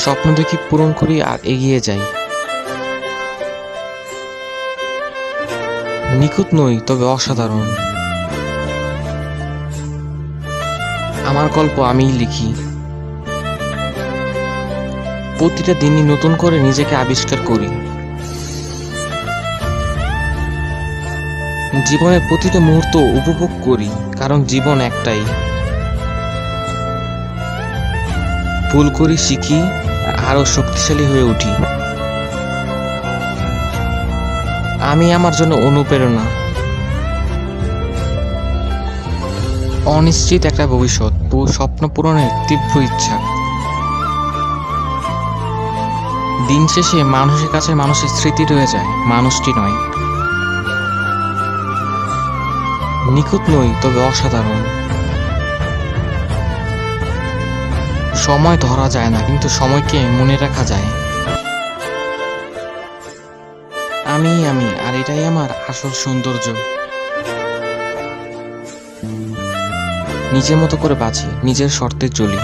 স্বপ্ন দেখি পূরণ করি আর এগিয়ে যাই। নিখুঁত নই, তবে অসাধারণ। আমার গল্প আমিই লিখি। প্রতিটা দিনই নতুন করে নিজেকে আবিষ্কার করি। জীবনের প্রতিটা মুহূর্ত উপভোগ করি, কারণ জীবন একটাই। ভুল করি শিখি আর আরও শক্তিশালী হয়ে উঠি। আমি আমার জন্য অনুপ্রেরণা। অনিশ্চিত একটা ভবিষ্যৎ বহু স্বপ্ন পূরণের তীব্র ইচ্ছা। দিন শেষে মানুষের কাছে মানুষের স্মৃতি রয়ে যায়, মানুষটি নয়। নিখুঁত নই, তবে অসাধারণ। সময় ধরা যায় না, কিন্তু সময়কে মনে রাখা যায়। আমি আমি, আর এটাই আমার আসল সৌন্দর্য। নিজের মতো করে বাঁচি, নিজের শর্তে চলি।